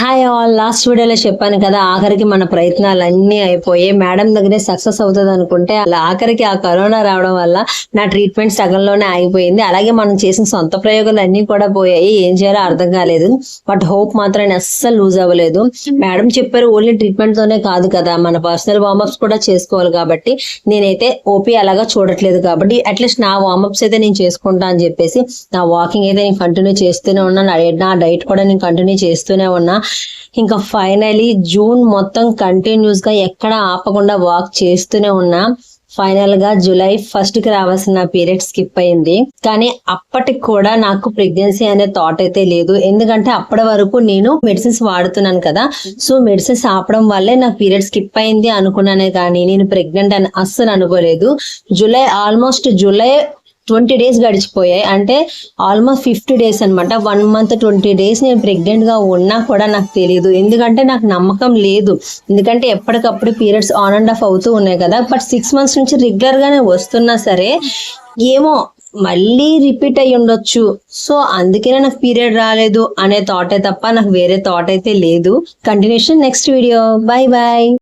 Hi all last వీడియోలో చెప్పాను కదా ఆఖరికి మన ప్రయత్నాలు అన్నీ అయిపోయాయి మేడం దగ్గరే సక్సెస్ అవుతుంది అనుకుంటే అలా ఆఖరికి ఆ కరోనా రావడం వల్ల నా ట్రీట్మెంట్ సగంలోనే ఆగిపోయింది. అలాగే మనం చేసిన సొంత ప్రయోగాలు అన్నీ కూడా పోయాయి. ఏం చేయాలో అర్థం కాలేదు. బట్ హోప్ మాత్రం నేను అస్సలు లూజ్ అవ్వలేదు. మేడం చెప్పారు ఓన్లీ ట్రీట్మెంట్ తోనే కాదు కదా. మన పర్సనల్ వార్మప్స్ కూడా చేసుకోవాలి కాబట్టి నేనైతే ఓపీ అలాగా చూడట్లేదు కాబట్టి అట్లీస్ట్ నా వార్మప్స్ అయితే నేను చేసుకుంటా అని చెప్పేసి నా వాకింగ్ అయితే నేను కంటిన్యూ చేస్తూనే ఉన్నా నా నా డైట్ కూడా నేను కంటిన్యూ చేస్తూనే ఉన్నా. ఇంకా ఫైనలీ జూన్ మొత్తం కంటిన్యూస్గా ఎక్కడ ఆపకుండా వాక్ చేస్తూనే ఉన్నా. ఫైనల్గా జూలై ఫస్ట్కి రావాల్సిన పీరియడ్ స్కిప్ అయింది. కానీ అప్పటికి కూడా నాకు ప్రెగ్నెన్సీ అనే థాట్ అయితే లేదు. ఎందుకంటే అప్పటి వరకు నేను మెడిసిన్స్ వాడుతున్నాను కదా. సో మెడిసిన్స్ ఆపడం వల్లే నాకు పీరియడ్ స్కిప్ అయింది అనుకున్నానే కానీ నేను ప్రెగ్నెంట్ అని అస్సలు అనుకోలేదు. July almost July twenty days గడిచిపోయాయి. అంటే ఆల్మోస్ట్ ఫిఫ్టీ డేస్ అనమాట వన్ మంత్ ట్వంటీ డేస్ నేను ప్రెగ్నెంట్గా ఉన్నా కూడా నాకు తెలియదు ఎందుకంటే నాకు నమ్మకం లేదు. ఎందుకంటే ఎప్పటికప్పుడు పీరియడ్స్ ఆన్ అండ్ ఆఫ్ అవుతూ ఉన్నాయి కదా. బట్ సిక్స్ మంత్స్ నుంచి రెగ్యులర్గానే వస్తున్నా సరే ఏమో మళ్ళీ రిపీట్ అయ్యి ఉండొచ్చు. సో అందుకనే నాకు పీరియడ్ రాలేదు అనే థాటే తప్ప నాకు వేరే థాట్ అయితే లేదు. Continuation next video bye bye